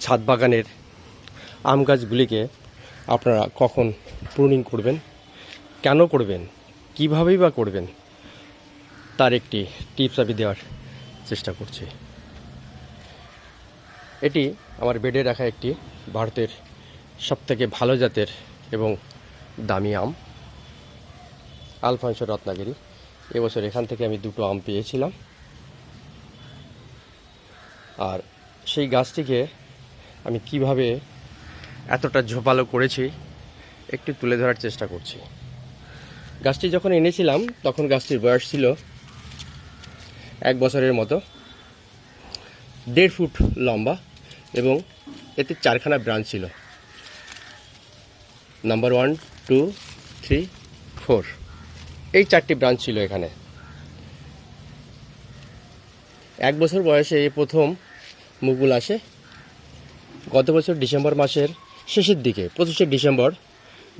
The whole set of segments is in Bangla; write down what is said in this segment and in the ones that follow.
ছাদ বাগানের আম গাছগুলিকে আপনারা কখন প্রুনিং করবেন? কেন করবেন? কীভাবেই বা করবেন? তার একটি টিপস আমি দেওয়ার চেষ্টা করছি। এটি আমার বেডে রাখা একটি ভারতের সবথেকে ভালো জাতের এবং দামি আম, আলফাংশ রত্নাগিরি। এবছর এখান থেকে আমি দুটো আম পেয়েছিলাম। আর সেই গাছটিকে আমি কীভাবে এতটা ঝোপালো করেছি, একটু তুলে ধরার চেষ্টা করছি। গাছটি যখন এনেছিলাম, তখন গাছটির বয়স ছিল এক বছরের মতো। দেড় ফুট লম্বা এবং এতে চারখানা ব্রাঞ্চ ছিল। Number one, two, three, four. এই চারটি ব্রাঞ্চ ছিল এখানে। এক বছর বয়সে এই প্রথম মুকুল আসে। গত বছর ডিসেম্বর মাসের শেষের দিকে, পঁচিশে ডিসেম্বর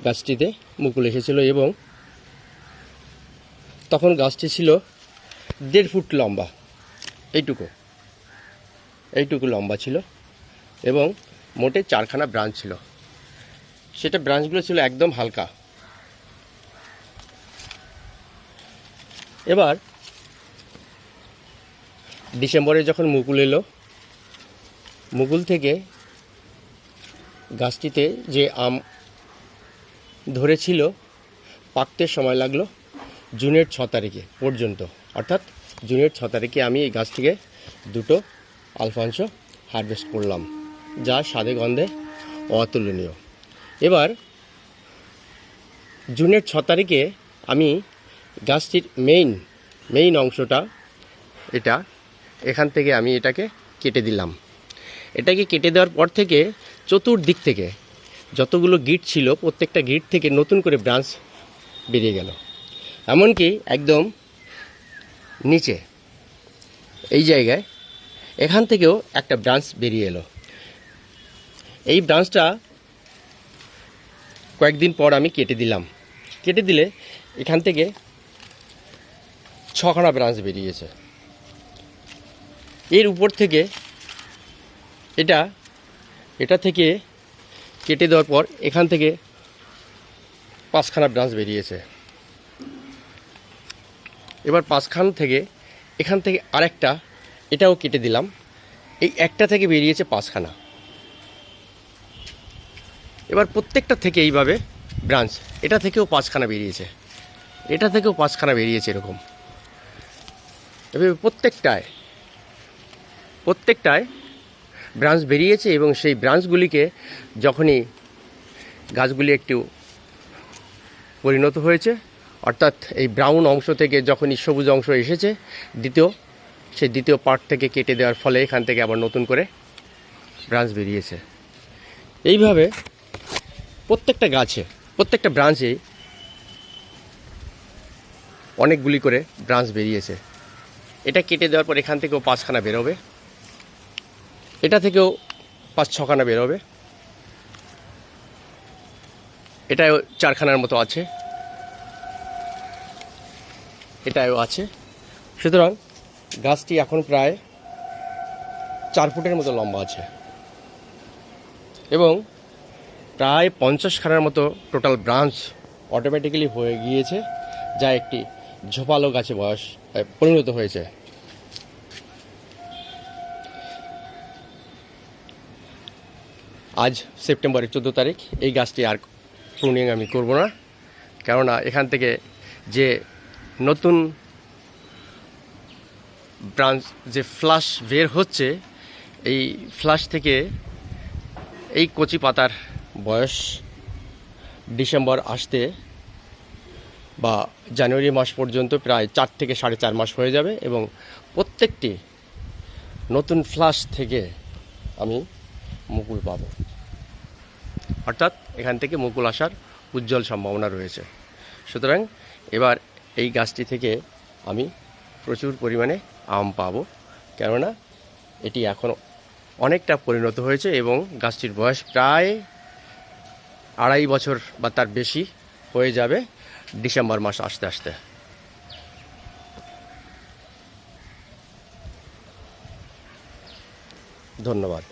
গাছটিতে মুকুল এসেছিল এবং তখন গাছটি ছিল দেড় ফুট লম্বা। এইটুকু। এইটুকু লম্বা ছিল এবং মোটে চারখানা ব্রাঞ্চ ছিল। সেটা ব্রাঞ্চগুলো ছিল একদম হালকা। এবার ডিসেম্বরে যখন মুকুল এলো, মুকুল থেকে গাছটিতে যে আম ধরেছিল, পাকতে সময় লাগল জুনের ছ তারিখে পর্যন্ত। অর্থাৎ জুনের ছ তারিখে আমি এই গাছ থেকে দুটো আলফাংশ হারভেস্ট করলাম, যা স্বাদে গন্ধে অতুলনীয়। এবার জুনের ছ তারিখে আমি গাছটির মেইন মেইন অংশটা, এটা এখান থেকে আমি এটাকে কেটে দিলাম। এটাকে কেটে দেওয়ার পর থেকে চতুর্দিক থেকে যতগুলো গিট ছিল, প্রত্যেকটা গিট থেকে নতুন করে ব্রাঞ্চ বেরিয়ে গেল। এমনকি একদম নিচে, এই জায়গায় এখান থেকেও একটা ব্রাঞ্চ বেরিয়ে এলো। এই ব্রাঞ্চটা কয়েকদিন পর আমি কেটে দিলাম। কেটে দিলে এখান থেকে ছখানা ব্রাঞ্চ বেরিয়েছে। এর উপর থেকে এটা এটা থেকে কেটে দেওয়ার পর এখান থেকে পাঁচখানা ব্রাঞ্চ বেরিয়েছে। এবার পাঁচখান থেকে এখান থেকে আরেকটা, এটাও কেটে দিলাম। এই একটা থেকে বেরিয়েছে পাঁচখানা। এবার প্রত্যেকটা থেকে এইভাবে ব্রাঞ্চ, এটা থেকেও পাঁচখানা বেরিয়েছে। এটা থেকেও পাঁচখানা বেরিয়েছে এরকম। এভাবে প্রত্যেকটায় প্রত্যেকটায় ব্রাঞ্চ বেরিয়েছে এবং সেই ব্রাঞ্চগুলিকে যখনই গাছগুলি একটু পরিণত হয়েছে, অর্থাৎ এই ব্রাউন অংশ থেকে যখনই সবুজ অংশ এসেছে, দ্বিতীয়, সেই দ্বিতীয় পার্ট থেকে কেটে দেওয়ার ফলে এখান থেকে আবার নতুন করে ব্রাঞ্চ বেরিয়েছে। এইভাবে প্রত্যেকটা গাছে, প্রত্যেকটা ব্রাঞ্চে অনেকগুলি করে ব্রাঞ্চ বেরিয়েছে। এটা কেটে দেওয়ার পর এখান থেকেও পাঁচখানা বেরোবে। এটা থেকেও পাঁচ ছখানা বেরোবে এটাও চারখানার মতো আছে। এটাও আছে। সুতরাং গাছটি এখন প্রায় চার ফুটের মতো লম্বা আছে। এবং প্রায় পঞ্চাশখানার মতো টোটাল ব্রাঞ্চ অটোমেটিক্যালি হয়ে গিয়েছে, যা একটি ঝোপালো গাছে বয়স পরিণত হয়েছে। আজ সেপ্টেম্বরের চোদ্দ তারিখ। এই গাছটি আর প্রুনিং আমি করব না। কেননা এখান থেকে যে নতুন ব্রাঞ্চ, যে ফ্লাশ বের হচ্ছে, এই ফ্লাশ থেকে এই কচি পাতার বয়স ডিসেম্বর আসতে বা জানুয়ারি মাস পর্যন্ত প্রায় চার থেকে সাড়ে চার মাস হয়ে যাবে এবং প্রত্যেকটি নতুন ফ্লাশ থেকে আমি মুকুল পাবো। অর্থাৎ এখান থেকে মুকুল আসার উজ্জ্বল সম্ভাবনা রয়েছে। সুতরাং এবার এই গাছটি থেকে আমি প্রচুর পরিমাণে আম পাব, কেননা এটি এখন অনেকটা পরিণত হয়েছে এবং গাছটির বয়স প্রায় আড়াই বছর বা তার বেশি হয়ে যাবে ডিসেম্বর মাস আসতে আসতে। ধন্যবাদ।